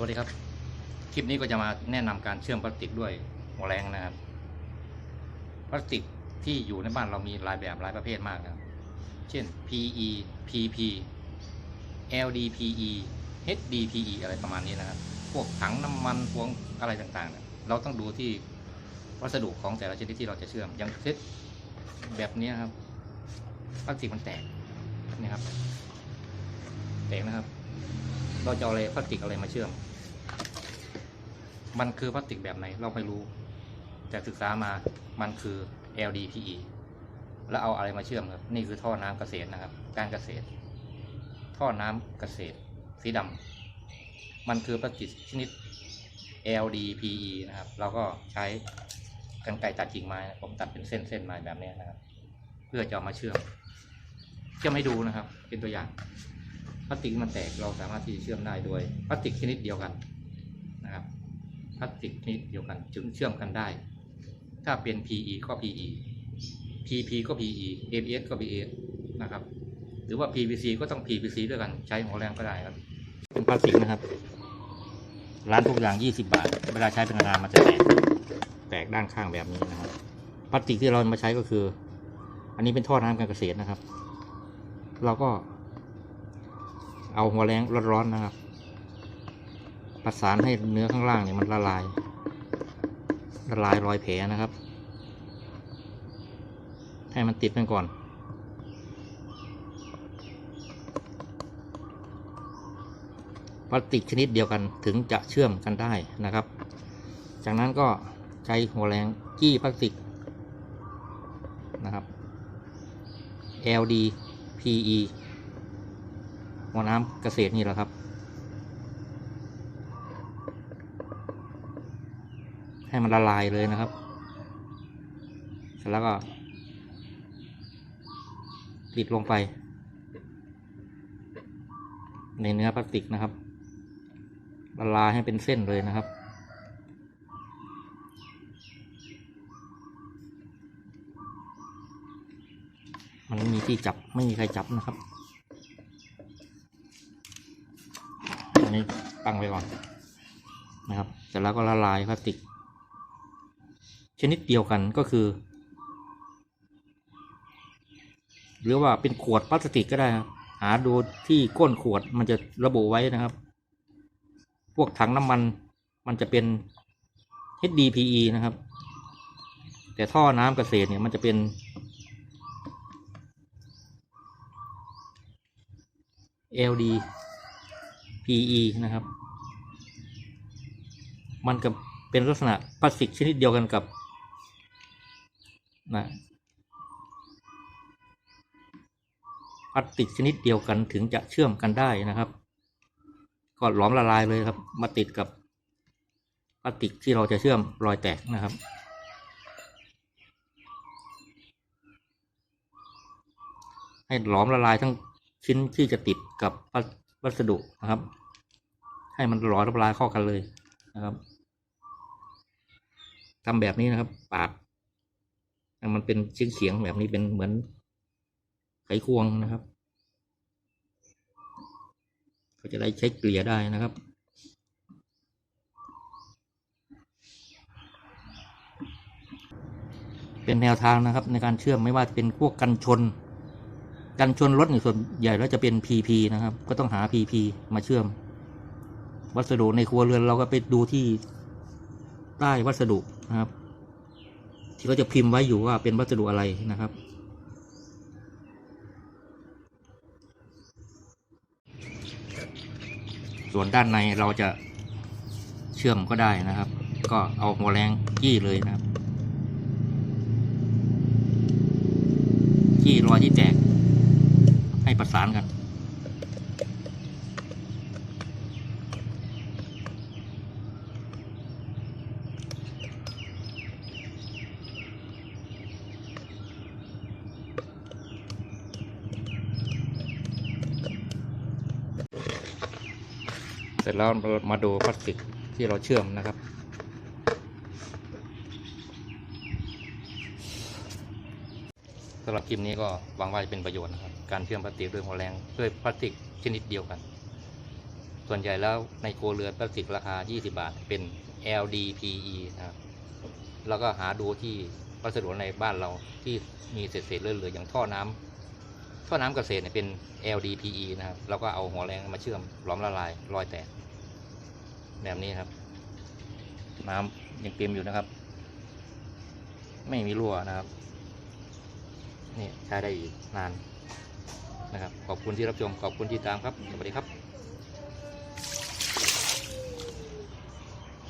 สวัสดีครับ คลิปนี้ก็จะมาแนะนำการเชื่อมพลาสติกด้วยหัวแรงนะครับ พลาสติกที่อยู่ในบ้านเรามีหลายแบบหลายประเภทมากนะครับเช่น PE PP LDPE HDPE อะไรประมาณนี้นะครับ พวกถังน้ำมันพวงอะไรต่างๆเนี่ยเราต้องดูที่วัสดุของแต่ละชนิดที่เราจะเชื่อม อย่างเช่นแบบนี้ครับ พลาสติกมันแตกนี่ครับ แตกนะครับเราจะเอาอะไรพลาสติกอะไรมาเชื่อม มันคือพลาสติกแบบไหนเราไม่รู้ แต่ศึกษามามันคือ LDPE แล้วเอาอะไรมาเชื่อมครับ นี่คือท่อน้ำเกษตรนะครับ การเกษตร ท่อน้ำเกษตร สีดำมันคือพลาสติกชนิด LDPE นะครับ เราก็ใช้กันไกรตัดกิ่งไม้ผมตัดเป็นเส้นๆมาแบบนี้นะครับ เพื่อจะเอามาเชื่อม เชื่อมให้ดูนะครับ เป็นตัวอย่างพลาสติกมันแตกเราสามารถที่จะเชื่อมได้โดยพลาสติกชนิดเดียวกัน พลาสติกชนิดเดียวกัน จึงเชื่อมกันได้ ถ้าเป็น PE ก็ PE PP ก็ PE ABS ก็ ABS นะครับ หรือว่า PVC ก็ต้อง PVC ด้วยกันใช้หัวแรงก็ได้ครับ เป็นพลาสติกนะครับ ร้านทุกอย่าง 20 บาท เวลาใช้เป็นนานมันจะแตก แตกด้านข้างแบบนี้นะครับ พลาสติกที่เรามาใช้ก็คือ อันนี้เป็นท่อน้ำการเกษตรนะครับ เราก็เอาหัวแรงร้อนๆนะครับ ประสานให้เนื้อข้างล่างเนี่ยมันละลาย ละลายรอยแผลนะครับ ให้มันติดกันก่อน พลาสติกชนิดเดียวกันถึงจะเชื่อมกันได้นะครับ จากนั้นก็ใช้หัวแรงจี้พลาสติกนะครับ LD PE หัวน้ำเกษตรนี่แหละครับ ให้มันละลายเลยนะครับ เสร็จแล้วก็ ติดลงไป ในเนื้อพลาสติกนะครับ ละลายให้เป็นเส้นเลยนะครับมันไม่มีที่จับไม่มีใครจับนะครับ อันนี้ตั้งไว้ก่อนนะครับ เสร็จแล้วก็ละลายพลาสติก ชนิดเดียวกันก็คือ หรือว่าเป็นขวดพลาสติกก็ได้ครับหาดูที่ก้นขวดมันจะระบุไว้นะครับ พวกถังน้ำมันมันจะเป็น HDPE นะครับ แต่ท่อน้ำเกษตรเนี่ยมันจะเป็น LD PE นะครับ มันกับเป็นลักษณะพลาสติกชนิดเดียวกันกับ นะพลาสติกชนิดเดียวกันถึงจะเชื่อมกันได้นะครับก็หลอมละลายเลยครับ มาติดกับพลาสติกที่เราจะเชื่อมรอยแตกนะครับ ให้หลอมละลายทั้งชิ้นที่จะติดกับวัสดุนะครับ ให้มันหลอมละลายเข้ากันเลยนะครับทำแบบนี้นะครับ ปาด มันเป็นเฉียงเฉียงแบบนี้เป็นเหมือนไขควงนะครับก็จะได้ใช้เกลี่ยได้นะครับ เป็นแนวทางนะครับในการเชื่อมไม่ว่าจะเป็นพวกกันชน กันชนรถในส่วนใหญ่แล้วจะเป็น PP นะครับ ก็ต้องหา PP มาเชื่อม วัสดุในครัวเรือนเราก็ไปดูที่ใต้วัสดุนะครับ ที่เขาจะพิมพ์ไว้อยู่ว่าเป็นวัสดุอะไรนะครับ ส่วนด้านในเราจะเชื่อมก็ได้นะครับ ก็เอาหัวแรงจี้เลยนะครับจี้รอยที่แตกให้ประสานกัน เสร็จแล้วมาดูพลาสติกที่เราเชื่อมนะครับ สำหรับคลิปนี้ก็หวังว่าจะเป็นประโยชน์นะครับ การเชื่อมพลาสติกด้วยหัวแรงด้วยพลาสติกชนิดเดียวกัน ส่วนใหญ่แล้วในครเรือนพลาสติกราคา 20 บาท เป็น LDPE นะครับ แล้วก็หาดูที่วัสดุในบ้านเราที่มีเศษเศษๆเหลือๆอย่างท่อน้ำ ท่อน้ำเกษตรเนี่ยเป็น LDPE นะครับเราก็เอาหัวแรงมาเชื่อมหลอมละลายรอยแตกแบบนี้ครับ น้ำยังเต็มอยู่นะครับ ไม่มีรั่วนะครับนี่ใช้ได้อีกนานนะครับ ขอบคุณที่รับชมขอบคุณที่ตามครับ สวัสดีครับ